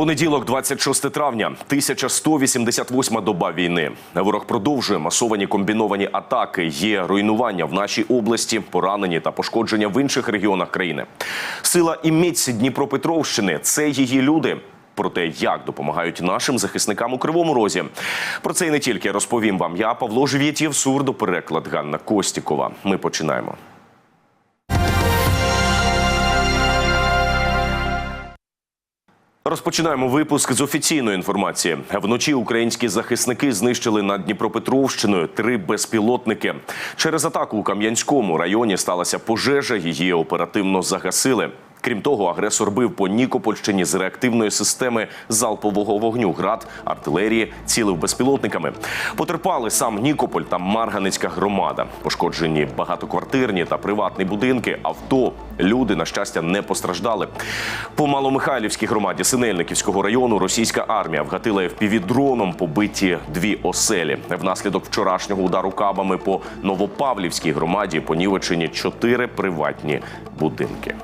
Понеділок, 26 травня, 1188 доба війни. Ворог продовжує масовані комбіновані атаки. Є руйнування в нашій області, поранені та пошкодження в інших регіонах країни. Сила і міць Дніпропетровщини це її люди. Про те, як допомагають нашим захисникам у кривому розі. Про це і не тільки розповім вам я, Павло Живєтєв, сурдопереклад Ганна Костікова. Ми починаємо. Розпочинаємо випуск з офіційної інформації. Вночі українські захисники знищили над Дніпропетровщиною три безпілотники. Через атаку у Кам'янському районі сталася пожежа. Її оперативно загасили. Крім того, агресор бив по Нікопольщині з реактивної системи залпового вогню град, артилерії, цілив безпілотниками. Потерпали сам Нікополь та Марганецька громада. Пошкоджені багатоквартирні та приватні будинки, авто. Люди, на щастя, не постраждали. По Маломихайлівській громаді Синельниківського району російська армія вгатила FPV-дроном побиті дві оселі. Внаслідок вчорашнього удару кабами по Новопавлівській громаді понівечені чотири приватні будинки.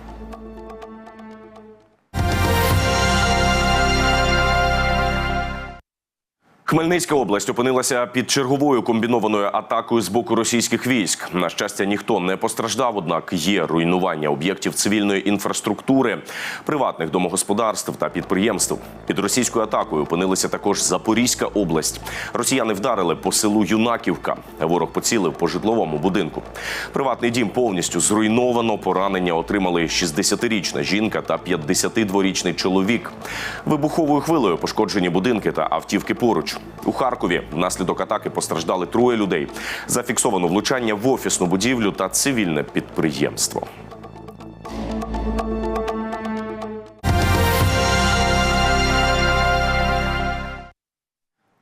Хмельницька область опинилася під черговою комбінованою атакою з боку російських військ. На щастя, ніхто не постраждав, однак є руйнування об'єктів цивільної інфраструктури, приватних домогосподарств та підприємств. Під російською атакою опинилася також Запорізька область. Росіяни вдарили по селу Юнаківка. Ворог поцілив по житловому будинку. Приватний дім повністю зруйновано. Поранення отримали 60-річна жінка та 52-річний чоловік. Вибуховою хвилею пошкоджені будинки та автівки поруч. У Харкові внаслідок атаки постраждали троє людей. Зафіксовано влучання в офісну будівлю та цивільне підприємство.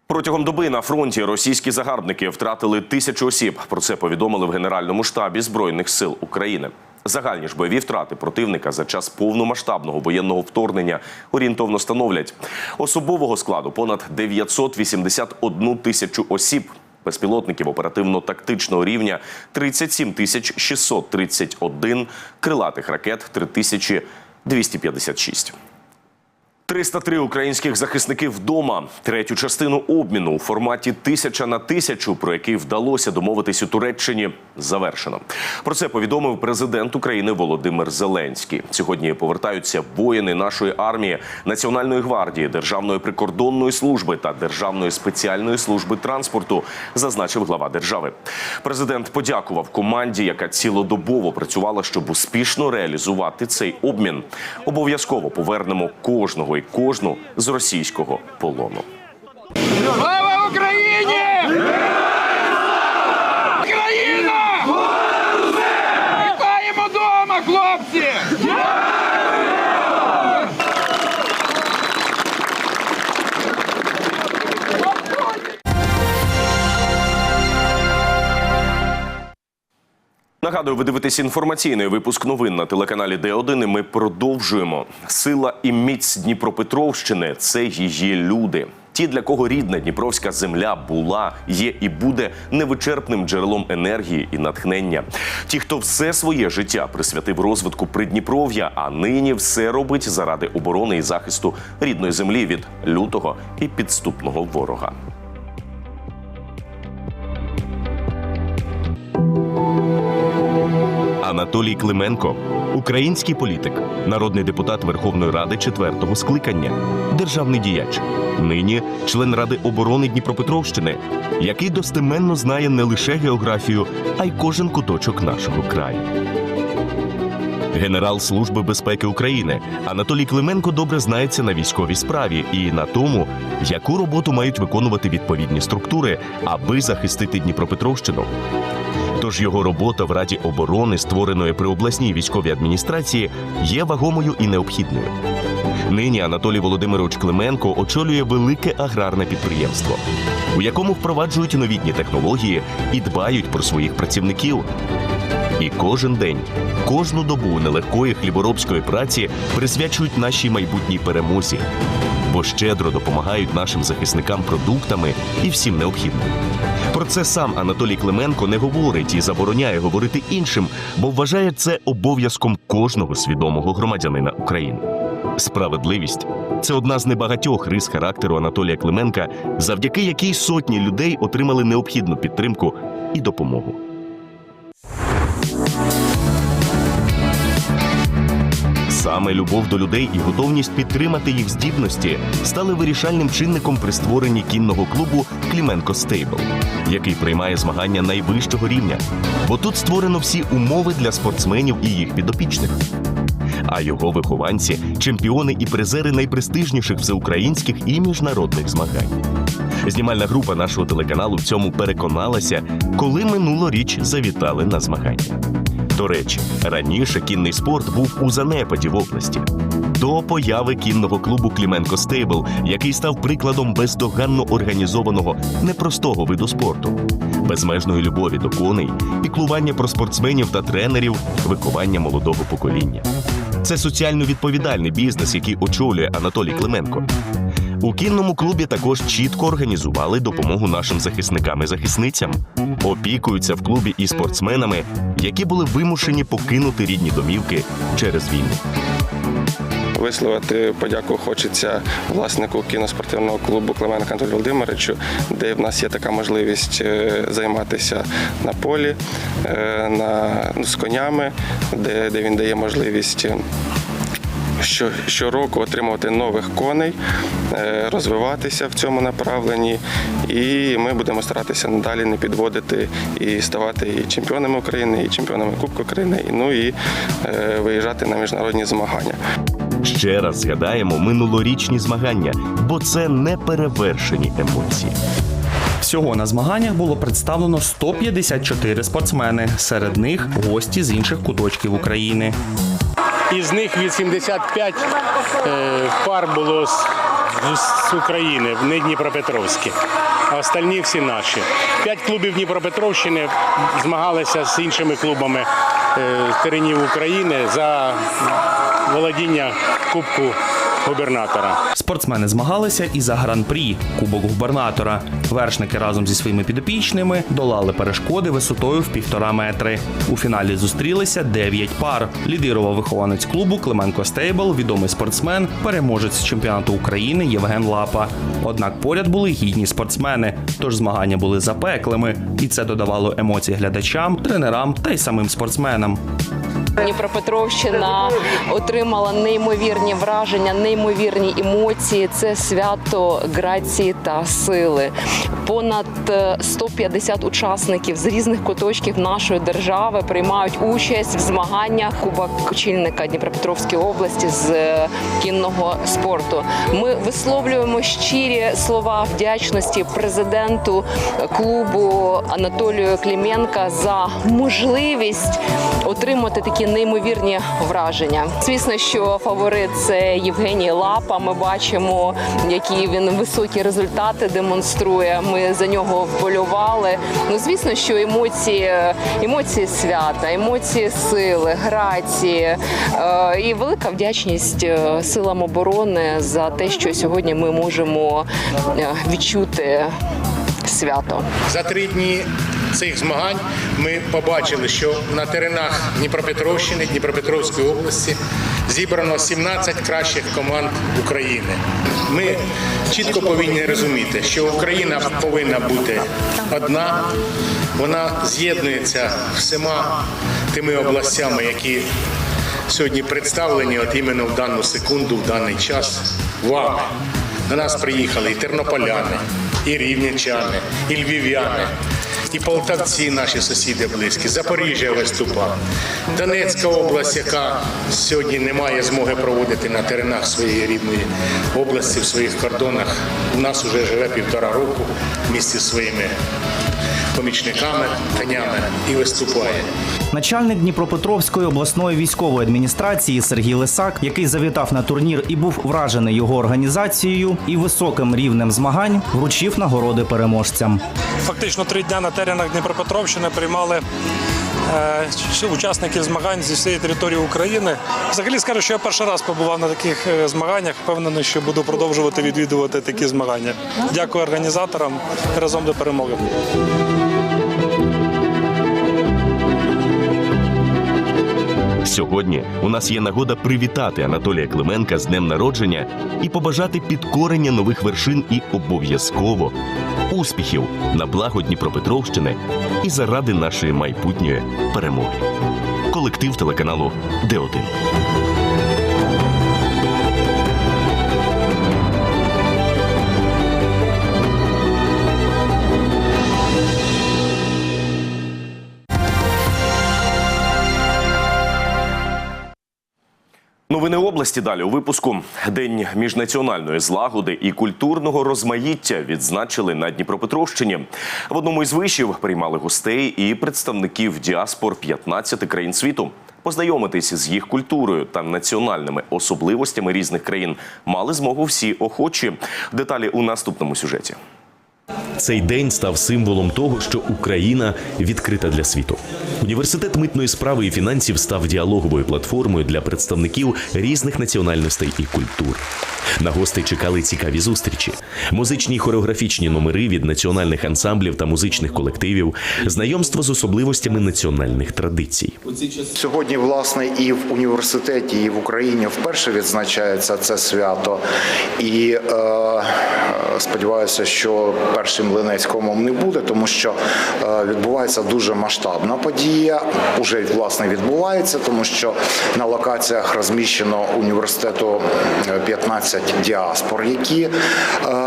Протягом доби на фронті російські загарбники втратили тисячу осіб. Про це повідомили в Генеральному штабі Збройних сил України. Загальні ж бойові втрати противника за час повномасштабного воєнного вторгнення орієнтовно становлять особового складу понад 981 тисячу осіб. Безпілотників оперативно-тактичного рівня 37 тисяч 631, крилатих ракет 3256. 303 українських захисників вдома. Третю частину обміну у форматі тисяча на тисячу, про який вдалося домовитись у Туреччині, завершено. Про це повідомив президент України Володимир Зеленський. Сьогодні повертаються воїни нашої армії, Національної гвардії, Державної прикордонної служби та Державної спеціальної служби транспорту, зазначив глава держави. Президент подякував команді, яка цілодобово працювала, щоб успішно реалізувати цей обмін. Обов'язково повернемо кожного кожну з російського полону. Слава Україні! Нагадую, ви дивитесь інформаційний випуск новин на телеканалі Д1. і Ми продовжуємо. Сила і міць Дніпропетровщини це її люди. Ті, для кого рідна Дніпровська земля була, є і буде невичерпним джерелом енергії і натхнення. Ті, хто все своє життя присвятив розвитку Придніпров'я, а нині все робить заради оборони і захисту рідної землі від лютого і підступного ворога. Анатолій Клименко, український політик, народний депутат Верховної Ради четвертого скликання, державний діяч, нині член Ради оборони Дніпропетровщини, який достеменно знає не лише географію, а й кожен куточок нашого краю. Генерал Служби безпеки України Анатолій Клименко добре знається на військовій справі і на тому, яку роботу мають виконувати відповідні структури, аби захистити Дніпропетровщину. Тож його робота в Раді оборони, створеної при обласній військовій адміністрації, є вагомою і необхідною. Нині Анатолій Володимирович Клименко очолює велике аграрне підприємство, у якому впроваджують новітні технології і дбають про своїх працівників. І кожен день, кожну добу нелегкої хліборобської праці присвячують нашій майбутній перемозі, бо щедро допомагають нашим захисникам продуктами і всім необхідним. Про це сам Анатолій Клименко не говорить і забороняє говорити іншим, бо вважає це обов'язком кожного свідомого громадянина України. Справедливість це одна з небагатьох рис характеру Анатолія Клименка, завдяки якій сотні людей отримали необхідну підтримку і допомогу. Саме любов до людей і готовність підтримати їх здібності стали вирішальним чинником при створенні кінного клубу Кліменко Стейбл, який приймає змагання найвищого рівня. Бо тут створено всі умови для спортсменів і їх підопічних. А його вихованці чемпіони і призери найпрестижніших всеукраїнських і міжнародних змагань. Знімальна група нашого телеканалу в цьому переконалася, коли минулоріч завітали на змагання. До речі, раніше кінний спорт був у занепаді в області. До появи кінного клубу Кліменко Стейбл, який став прикладом бездоганно організованого непростого виду спорту, безмежної любові до коней, піклування про спортсменів та тренерів, виховання молодого покоління. Це соціально відповідальний бізнес, який очолює Анатолій Клименко. У кінному клубі також чітко організували допомогу нашим захисникам і захисницям. Опікуються в клубі і спортсменами, які були вимушені покинути рідні домівки через війну. Висловити подяку хочеться власнику кіноспортивного клубу Клименка Анатолію Володимировичу, де в нас є така можливість е, займатися на полі, е, на, ну, з конями, де, де він дає можливість. Що, щороку отримувати нових коней, е, розвиватися в цьому направленні, і ми будемо старатися надалі не підводити і ставати і чемпіонами України, і чемпіонами Кубку України, і, ну і е, виїжджати на міжнародні змагання. Ще раз згадаємо минулорічні змагання, бо це неперевершені емоції. Всього на змаганнях було представлено 154 спортсмени. Серед них гості з інших куточків України. Із них 85 е, пар було з, України, не Дніпропетровські. А остальні всі наші. П'ять клубів Дніпропетровщини змагалися з іншими клубами е, теренів України за володіння Кубку губернатора. Спортсмени змагалися і за гран-прі Кубок губернатора. Вершники разом зі своїми підопічними долали перешкоди висотою в півтора метри. У фіналі зустрілися 9 пар. Лідирував вихованець клубу Клименко Стейбл, відомий спортсмен, переможець чемпіонату України Євген Лапа. Однак поряд були гідні спортсмени, тож змагання були запеклими, і це додавало емоцій глядачам, тренерам та й самим спортсменам. Дніпропетровщина отримала неймовірні враження, неймовірні емоції. Це свято грації та сили. Понад е, 150 учасників з різних куточків нашої держави приймають участь в змаганнях Кубок очільника Дніпропетровської області з е, кінного спорту. Ми висловлюємо щирі слова вдячності президенту клубу Анатолію Кліменка за можливість отримати такі неймовірні враження. Звісно, що фаворит це Євгеній Лапа. Ми бачимо, які він високі результати демонструє. Ми за нього вболювали. Ну звісно, що емоції, емоції свята, емоції сили, грації е, і велика вдячність е, силам оборони за те, що сьогодні ми можемо е, відчути свято. За три дні цих змагань ми побачили, що на теренах Дніпропетровщини, Дніпропетровської області зібрано 17 кращих команд України. Ми чітко повинні розуміти, що Україна повинна бути одна, вона з'єднується всіма тими областями, які сьогодні представлені от іменно в дану секунду, в даний час вами. До нас приїхали і тернополяни, і рівненчани, і львів'яни, і полтавці, наші сусіди близькі, Запоріжжя виступав, Донецька область, яка сьогодні не має змоги проводити на теренах своєї рідної області, в своїх кордонах. У нас вже живе півтора року в місті своїми помічниками, конями і виступає. Начальник Дніпропетровської обласної військової адміністрації Сергій Лисак, який завітав на турнір і був вражений його організацією і високим рівнем змагань, вручив нагороди переможцям. Фактично три дня на теренах Дніпропетровщини приймали е, учасників змагань зі всієї території України. Взагалі скажу, що я перший раз побував на таких е, змаганнях. Впевнений, що буду продовжувати відвідувати такі змагання. Дякую організаторам разом до перемоги. Сьогодні у нас є нагода привітати Анатолія Клименка з днем народження і побажати підкорення нових вершин і обов'язково успіхів на благо Дніпропетровщини і заради нашої майбутньої перемоги. Колектив телеканалу Д1. Новини області далі у випуску День міжнаціональної злагоди і культурного розмаїття відзначили на Дніпропетровщині. В одному із вишів приймали гостей і представників діаспор 15 країн світу. Познайомитись з їх культурою та національними особливостями різних країн мали змогу всі охочі. Деталі у наступному сюжеті. Цей день став символом того, що Україна відкрита для світу. Університет митної справи і фінансів став діалоговою платформою для представників різних національностей і культур. На гостей чекали цікаві зустрічі, музичні й хореографічні номери від національних ансамблів та музичних колективів, знайомство з особливостями національних традицій. Сьогодні, власне, і в університеті, і в Україні вперше відзначається це свято. І е, сподіваюся, що першим Ленецькому не буде, тому що е, відбувається дуже масштабна подія. Уже власне відбувається, тому що на локаціях розміщено університету е, 15 діаспор, які е,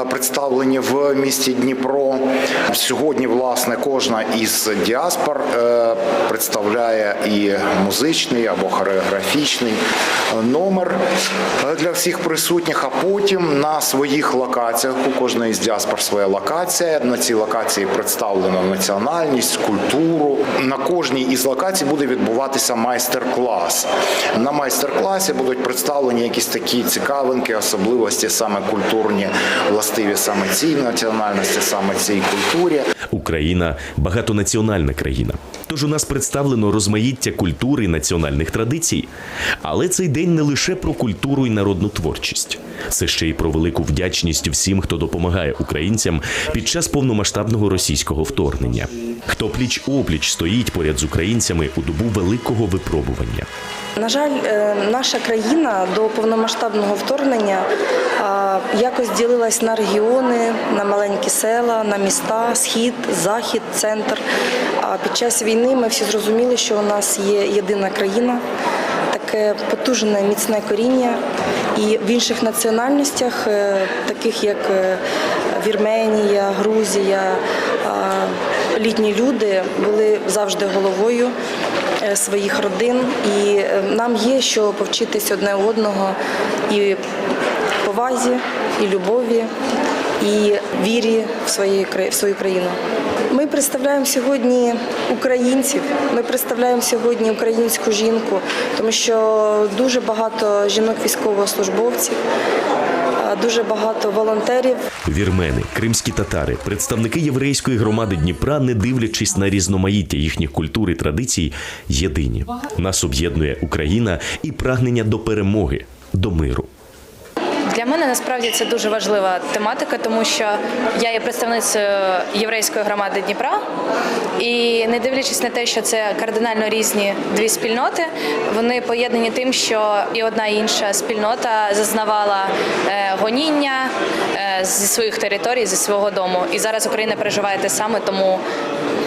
представлені в місті Дніпро. Сьогодні, власне, кожна із діаспор е, представляє і музичний або хореографічний е, номер е, для всіх присутніх. А потім на своїх локаціях у кожної з діаспор своя локація. На цій локації представлено національність, культуру. На кожній із локацій буде відбуватися майстер-клас. На майстер-класі будуть представлені якісь такі цікавинки, особливості саме культурні, властиві саме цій національності, саме цій культурі. Україна багатонаціональна країна. Тож у нас представлено розмаїття культури і національних традицій. Але цей день не лише про культуру і народну творчість, це ще й про велику вдячність всім, хто допомагає українцям під час повномасштабного російського вторгнення. Хто пліч опліч стоїть поряд з українцями у добу великого випробування. На жаль, е, наша країна до повномасштабного вторгнення е, якось ділилась на регіони, на маленькі села, на міста, схід, захід, центр. А під час війни ми всі зрозуміли, що у нас є єдина країна, таке потужне міцне коріння. І в інших національностях, е, таких як Вірменія, Грузія, літні люди були завжди головою е, своїх родин, і е, нам є що повчитись одне одного і повазі, і любові, і вірі в свою країну. Ми представляємо сьогодні українців. Ми представляємо сьогодні українську жінку, тому що дуже багато жінок військовослужбовців, дуже багато волонтерів. Вірмени, кримські татари, представники єврейської громади Дніпра, не дивлячись на різноманіття їхніх культур і традицій, єдині. Нас об'єднує Україна і прагнення до перемоги, до миру. Для мене насправді це дуже важлива тематика, тому що я є представницею єврейської громади Дніпра, і не дивлячись на те, що це кардинально різні дві спільноти, вони поєднані тим, що і одна і інша спільнота зазнавала е, гоніння е, зі своїх територій, зі свого дому. І зараз Україна переживає те саме, тому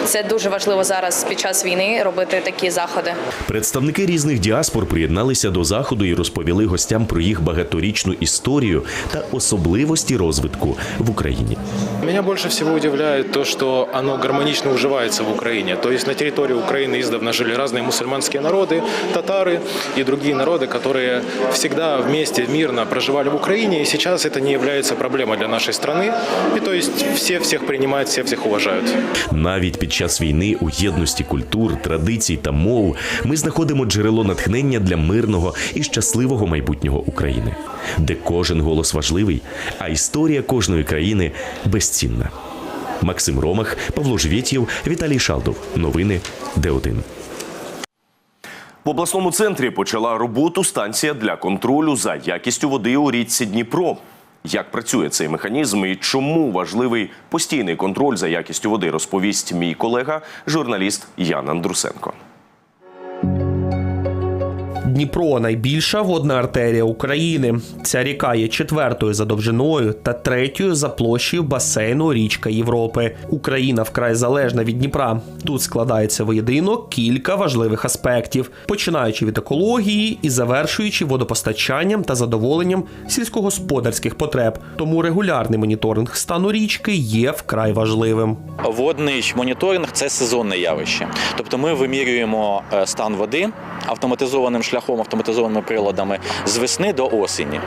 це дуже важливо зараз під час війни робити такі заходи. Представники різних діаспор приєдналися до заходу і розповіли гостям про їх багаторічну історію та особливості розвитку в Україні. Меня больше всего удивляет то, что оно гармонично уживается в Украине. То есть на территории Украины издавна жили разные мусульманские народы, татары и другие народы, которые всегда вместе мирно проживали в Украине, и сейчас это не является проблемой для нашей страны. И то есть все всех принимают, все всех уважают. Навіть під час війни у єдності культур, традицій та мов ми знаходимо джерело натхнення для мирного і щасливого майбутнього України, де кожен голос важливий, а історія кожної країни безцінна. Максим Ромах, Павло Жвєтєв, Віталій Шалдов. Новини Д1. В обласному центрі почала роботу станція для контролю за якістю води у річці Дніпро. Як працює цей механізм і чому важливий постійний контроль за якістю води, розповість мій колега, журналіст Ян Андрусенко. Дніпро найбільша водна артерія України. Ця ріка є четвертою за довжиною та третьою за площею басейну річка Європи. Україна вкрай залежна від Дніпра. Тут складається воєдино кілька важливих аспектів, починаючи від екології і завершуючи водопостачанням та задоволенням сільськогосподарських потреб. Тому регулярний моніторинг стану річки є вкрай важливим. Водний моніторинг це сезонне явище. Тобто ми вимірюємо е, стан води автоматизованим шляхом, автоматизованими приладами з весни до осені.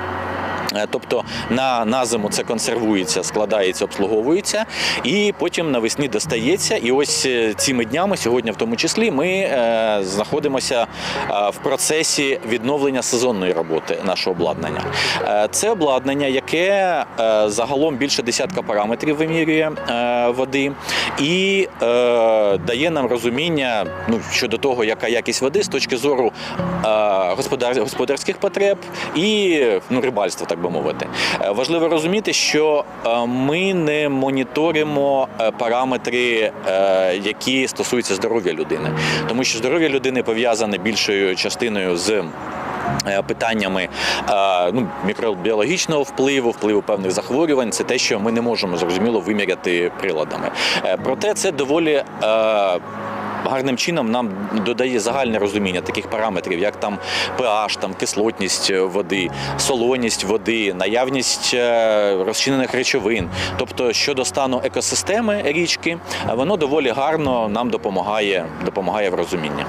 Е, Тобто на, на зиму це консервується, складається, обслуговується, і потім навесні достається. І ось е, цими днями, сьогодні в тому числі, ми е, знаходимося в процесі відновлення сезонної роботи нашого обладнання. Це обладнання, яке загалом більше десятка параметрів вимірює води і дає нам розуміння ну, щодо того, яка якість води з точки зору господарських потреб і ну, рибальства, так би мовити. Е, Важливо розуміти, що е, ми не моніторимо е, параметри, які стосуються здоров'я людини, тому що здоров'я людини пов'язане більшою частиною з. Питаннями ну, мікробіологічного впливу, впливу певних захворювань, це те, що ми не можемо зрозуміло виміряти приладами. Проте це доволі гарним чином нам додає загальне розуміння таких параметрів, як там pH, там кислотність води, солоність води, наявність е, розчинених речовин. Тобто щодо стану екосистеми річки, е, воно доволі гарно нам допомагає, допомагає в розумінні.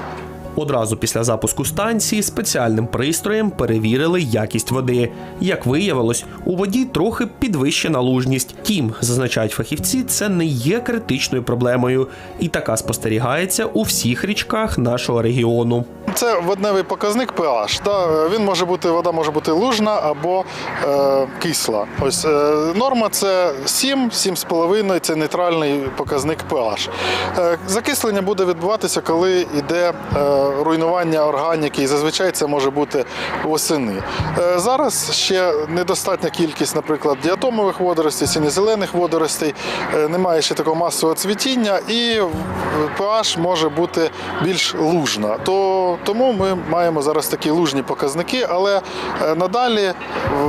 Одразу після запуску станції спеціальним пристроєм перевірили якість води. Як виявилось, у воді трохи підвищена лужність. Тім, зазначають фахівці, це не є критичною проблемою, і така спостерігається у всіх річках нашого регіону. Це водневий показник pH. Да? Він може бути, вода може бути лужна або е, кисла. Ось е, норма це 7, 7,5 це нейтральний показник pH. Е, закислення буде відбуватися, коли йде е, руйнування органіки, і зазвичай це може бути восени. Е, зараз ще недостатня кількість, наприклад, діатомових водоростей, синьо-зелених водоростей, е, немає ще такого масового цвітіння, і pH може бути більш лужна. То, тому ми маємо зараз такі лужні показники, але е, надалі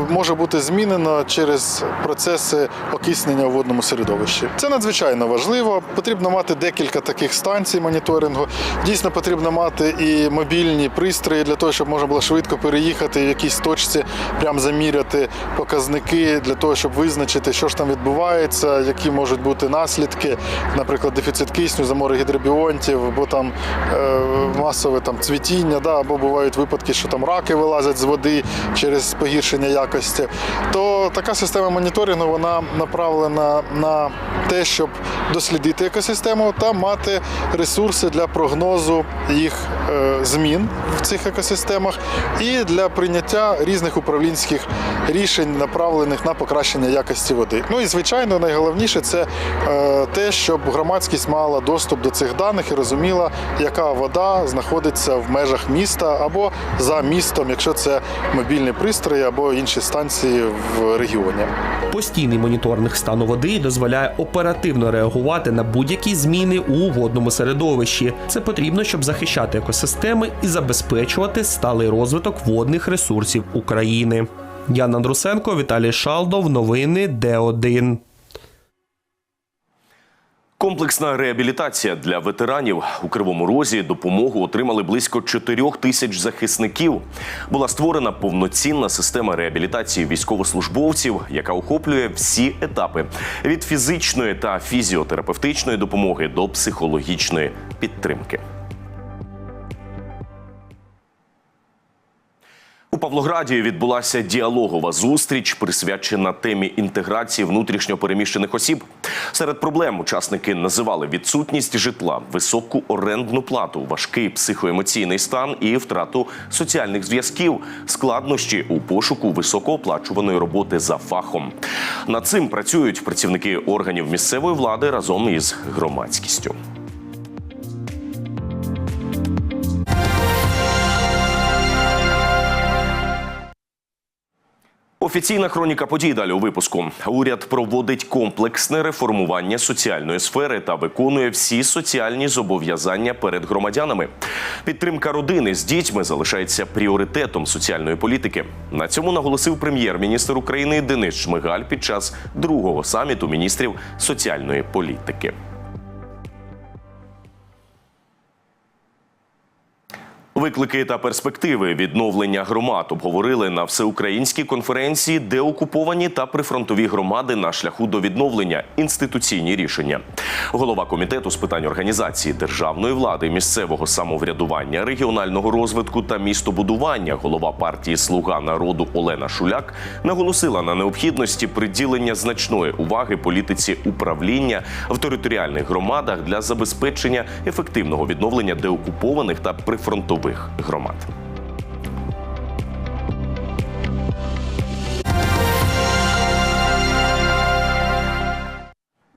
може бути змінено через процеси окиснення у водному середовищі. Це надзвичайно важливо. Потрібно мати декілька таких станцій моніторингу. Дійсно, потрібно мати і мобільні пристрої для того, щоб можна було швидко переїхати в якійсь точці, прям заміряти показники для того, щоб визначити, що ж там відбувається, які можуть бути наслідки, наприклад, дефіцит кисню, замори гідробіонтів, або там е, масове там цвітіння, да, або бувають випадки, що там раки вилазять з води через погіршення якості. То така система моніторингу вона направлена на те, щоб дослідити екосистему та мати ресурси для прогнозу їх змін в цих екосистемах і для прийняття різних управлінських рішень, направлених на покращення якості води. Ну і звичайно, найголовніше це е, те, щоб громадськість мала доступ до цих даних і розуміла, яка вода знаходиться в межах міста або за містом, якщо це мобільні пристрої або інші станції в регіоні. Постійний моніторинг стану води дозволяє оперативно реагувати на будь-які зміни у водному середовищі. Це потрібно, щоб захищати екосистеми і забезпечувати сталий розвиток водних ресурсів України. Яна Андрусенко, Віталій Шалдов. Новини Д1. Комплексна реабілітація для ветеранів у Кривому Розі допомогу отримали близько 4 тисяч захисників. Була створена повноцінна система реабілітації військовослужбовців, яка охоплює всі етапи від фізичної та фізіотерапевтичної допомоги до психологічної підтримки. У Павлограді відбулася діалогова зустріч, присвячена темі інтеграції внутрішньо переміщених осіб. Серед проблем учасники називали відсутність житла, високу орендну плату, важкий психоемоційний стан і втрату соціальних зв'язків, складнощі у пошуку високооплачуваної роботи за фахом. Над цим працюють працівники органів місцевої влади разом із громадськістю. Офіційна хроніка подій далі у випуску. Уряд проводить комплексне реформування соціальної сфери та виконує всі соціальні зобов'язання перед громадянами. Підтримка родини з дітьми залишається пріоритетом соціальної політики. На цьому наголосив прем'єр-міністр України Денис Шмигаль під час другого саміту міністрів соціальної політики. Виклики та перспективи відновлення громад обговорили на всеукраїнській конференції, де окуповані та прифронтові громади на шляху до відновлення інституційні рішення. Голова комітету з питань організації державної влади, місцевого самоврядування, регіонального розвитку та містобудування, голова партії Слуга народу Олена Шуляк наголосила на необхідності приділення значної уваги політиці управління в територіальних громадах для забезпечення ефективного відновлення деокупованих та прифронтових громад.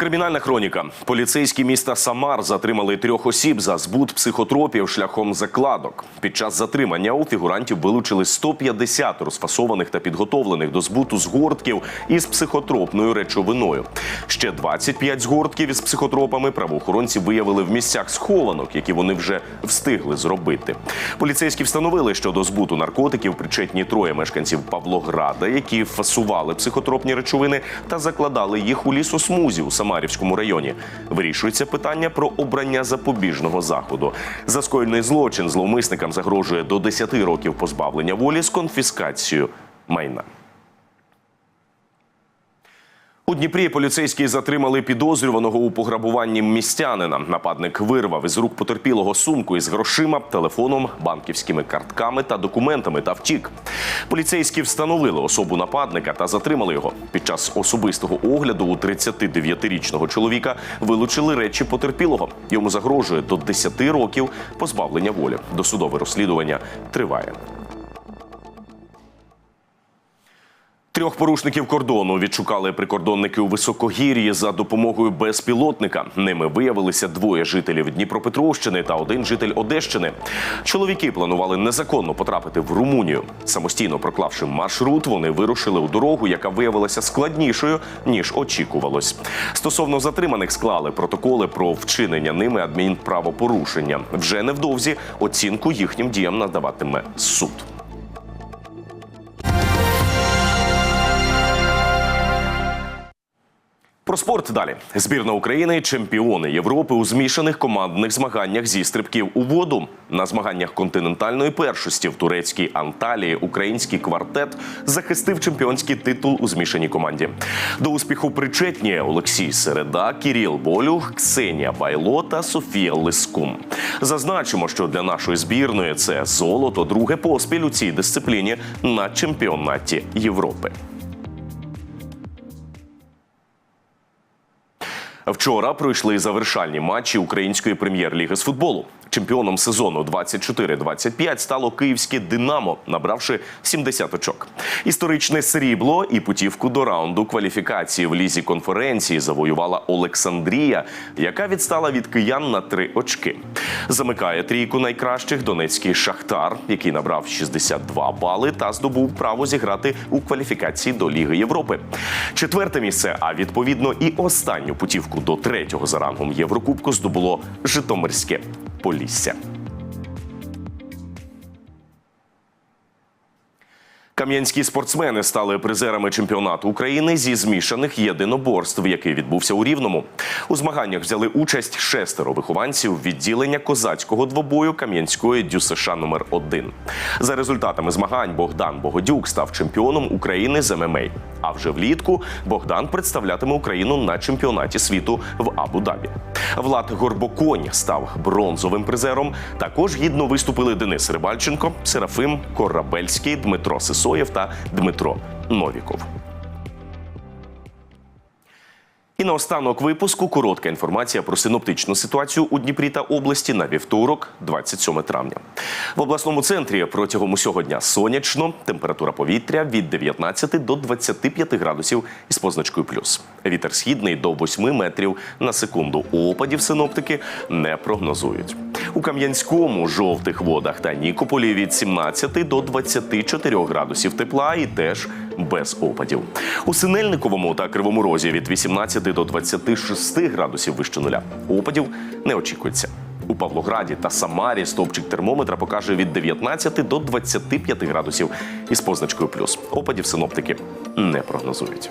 Кримінальна хроніка. Поліцейські міста Самар затримали трьох осіб за збут психотропів шляхом закладок. Під час затримання у фігурантів вилучили 150 розфасованих та підготовлених до збуту згортків із психотропною речовиною. Ще 25 згортків із психотропами правоохоронці виявили в місцях схованок, які вони вже встигли зробити. Поліцейські встановили, що до збуту наркотиків причетні троє мешканців Павлограда, які фасували психотропні речовини та закладали їх у лісосмузі у Самарівському районі. Вирішується питання про обрання запобіжного заходу. За скоєний злочин зловмисникам загрожує до 10 років позбавлення волі з конфіскацією майна. У Дніпрі поліцейські затримали підозрюваного у пограбуванні містянина. Нападник вирвав із рук потерпілого сумку із грошима, телефоном, банківськими картками та документами та втік. Поліцейські встановили особу нападника та затримали його. Під час особистого огляду у 39-річного чоловіка вилучили речі потерпілого. Йому загрожує до 10 років позбавлення волі. Досудове розслідування триває. Трьох порушників кордону відшукали прикордонники у високогір'ї за допомогою безпілотника. Ними виявилися двоє жителів Дніпропетровщини та один житель Одещини. Чоловіки планували незаконно потрапити в Румунію. Самостійно проклавши маршрут, вони вирушили у дорогу, яка виявилася складнішою ніж очікувалось. Стосовно затриманих склали протоколи про вчинення ними адмінправопорушення. Вже невдовзі оцінку їхнім діям надаватиме суд. Про спорт далі. Збірна України чемпіони Європи у змішаних командних змаганнях зі стрибків у воду. На змаганнях континентальної першості в турецькій Анталії український квартет захистив чемпіонський титул у змішаній команді. До успіху причетні Олексій Середа, Кіріл Болюх, Ксенія Байло та Софія Лискун. Зазначимо, що для нашої збірної це золото друге поспіль у цій дисципліні на чемпіонаті Європи. Вчора пройшли завершальні матчі української прем'єр-ліги з футболу. Чемпіоном сезону 24-25 стало київське Динамо, набравши 70 очок. Історичне срібло і путівку до раунду кваліфікації в лізі конференції завоювала Олександрія, яка відстала від киян на три очки. Замикає трійку найкращих донецький Шахтар, який набрав 62 бали та здобув право зіграти у кваліфікації до Ліги Європи. Четверте місце, а відповідно і останню путівку до третього за рангом Єврокубку здобуло Житомирське polícia. Кам'янські спортсмени стали призерами чемпіонату України зі змішаних єдиноборств, який відбувся у Рівному. У змаганнях взяли участь шестеро вихованців відділення козацького двобою Кам'янської ДЮСШ номер 1 За результатами змагань Богдан Богодюк став чемпіоном України з ММА. А вже влітку Богдан представлятиме Україну на чемпіонаті світу в Абу-Дабі. Влад Горбоконь став бронзовим призером. Також гідно виступили Денис Рибальченко, Серафим Корабельський, Дмитро Сисоєв та Дмитро Новіков. І наостанок випуску коротка інформація про синоптичну ситуацію у Дніпрі та області на вівторок, 27 травня. В обласному центрі протягом усього дня сонячно, температура повітря від 19 до 25 градусів із позначкою плюс. Вітер східний до 8 метрів на секунду. Опадів синоптики не прогнозують. У Кам'янському, жовтих водах та Нікополі від 17 до 24 градусів тепла і теж без опадів. У Синельниковому та Кривому Розі від 18 до 26 градусів вище нуля. Опадів не очікується. У Павлограді та Самарі стовпчик термометра покаже від 19 до 25 градусів із позначкою плюс. Опадів синоптики не прогнозують.